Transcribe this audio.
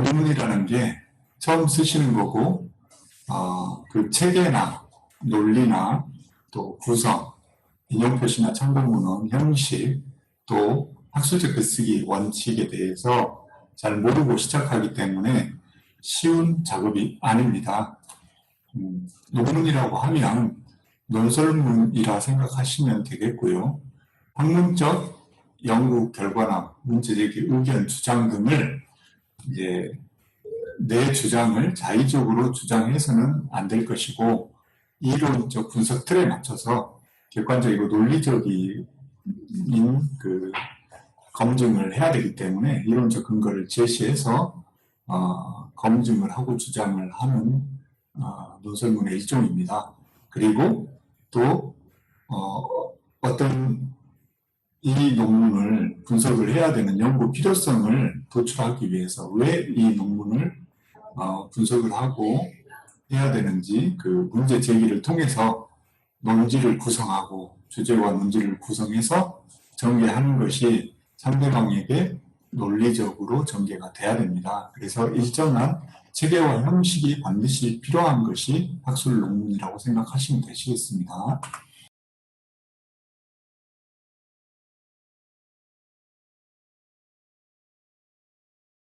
논문이라는 게 처음 쓰시는 거고, 어, 그 체계나 논리나 또 구성, 인용 표시나 참고문헌, 형식, 또 학술적 글쓰기 원칙에 대해서 잘 모르고 시작하기 때문에 쉬운 작업이 아닙니다. 음, 논문이라고 하면 논설문이라 생각하시면 되겠고요. 학문적 연구 결과나 문제제기 의견 주장 등을 이제 내 주장을 자의적으로 주장해서는 안 될 것이고 이론적 분석 틀에 맞춰서 객관적이고 논리적인 그 검증을 해야 되기 때문에 이론적 근거를 제시해서 어, 검증을 하고 주장을 하는 어, 논설문의 일종입니다. 그리고 또 어, 어떤 이 논문을 분석을 해야 되는 연구 필요성을 도출하기 위해서 왜 이 논문을 어, 분석을 하고 해야 되는지 그 문제 제기를 통해서 논지를 구성하고 주제와 논지를 구성해서 전개하는 것이 상대방에게 논리적으로 전개가 돼야 됩니다. 그래서 일정한 체계와 형식이 반드시 필요한 것이 학술 논문이라고 생각하시면 되시겠습니다.